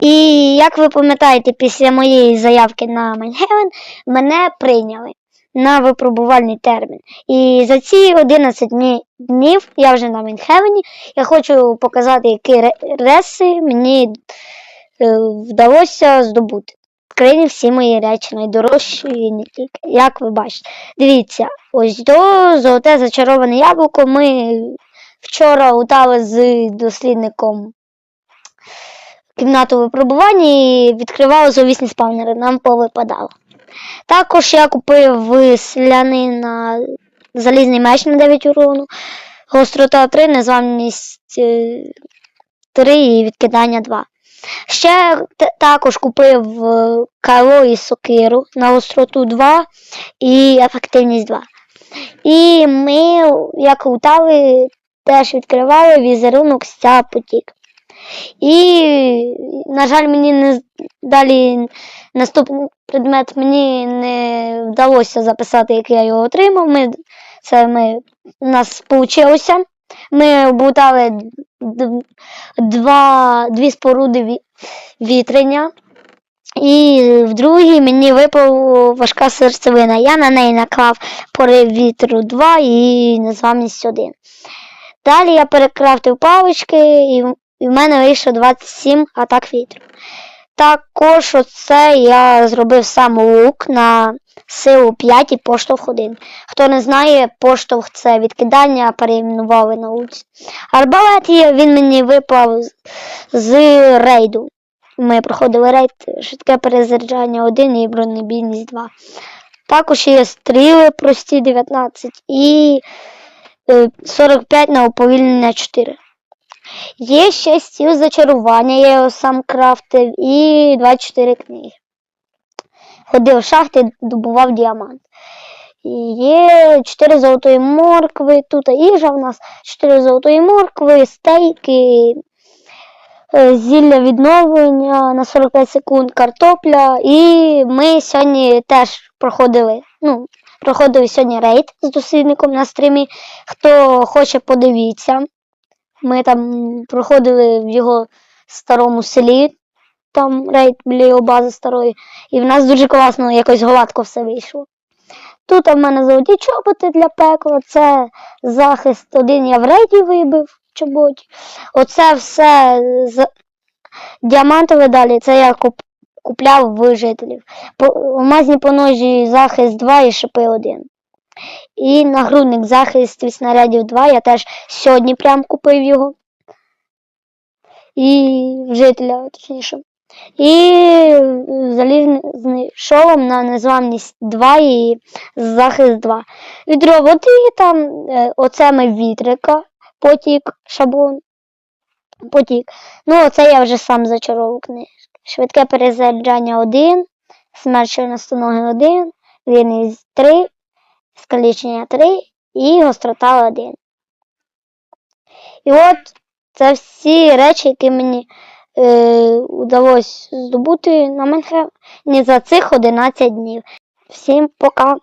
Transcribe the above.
І як ви пам'ятаєте, після моєї заявки на Майнхевен мене прийняли на випробувальний термін. І за ці 11 днів я вже на Майнхевені. Я хочу показати, які реси мені е, вдалося здобути. В країні всі мої речі найдорожчі і не тільки. Як ви бачите. Дивіться, ось до золоте зачароване яблуко ми вчора лутали з дослідником кімнату випробування і відкривали зловісні спавнери, нам повипадало. Також я купив сляни на залізний меч на 9 урону, гострота 3, незламність е, 3 і відкидання 2. Ще також купив е, кайло і сокиру на гостроту 2 і ефективність 2. І ми, як лутали, теж відкривали візерунок з потік. І, на жаль, мені не далі наступний предмет мені не вдалося записати, як я його отримав. Ми, це ми, у нас вийшло. Ми облутали два, дві споруди вітрення. І в другій мені випала важка серцевина. Я на неї наклав порив вітру 2 і незламність 1. Далі я перекрафтив палички, і, і в мене вийшло 27 атак вітру. Також оце я зробив сам лук на силу 5 і поштовх 1. Хто не знає, поштовх це відкидання, перейменували на луці. Арбалет він мені випав з- рейду. Ми проходили рейд, швидке перезаряджання 1 і бронебійність 2. Також є стріли прості 19 і е, 45 на уповільнення 4. Є ще стіл зачарування, я його сам крафтив, і 24 книги. Ходив в шахти, добував діамант. Є 4 золотої моркви, тут їжа в нас, 4 золотої моркви, стейки, е, зілля відновлення на 45 секунд, картопля. І ми сьогодні теж проходили, ну, проходили сьогодні рейд з дослідником на стрімі. Хто хоче, подивіться. Ми там проходили в його старому селі, там рейд біля його бази старої, і в нас дуже класно якось гладко все вийшло. Тут в мене золоті чоботи для пекла, це захист один я в рейді вибив чоботі. Оце все з... діамантове далі, це я куп... купляв в жителів. По... Алмазні поножі захист 2 і шипи 1. І нагрудник захист від снарядів 2. Я теж сьогодні прям купив його. І жителя, точніше. І залізний шолом на незламність 2 і захист 2. Відро води там, е, оце ми вітрика, потік, шаблон, потік. Ну, оце я вже сам зачаровував книжки. Швидке перезаряджання 1, смерть чорностоноги 1, вірність 3, скалічення 3 і гострота 1. І от це всі речі, які мені е, вдалося здобути на Майнхевені за цих 11 днів. Всім пока!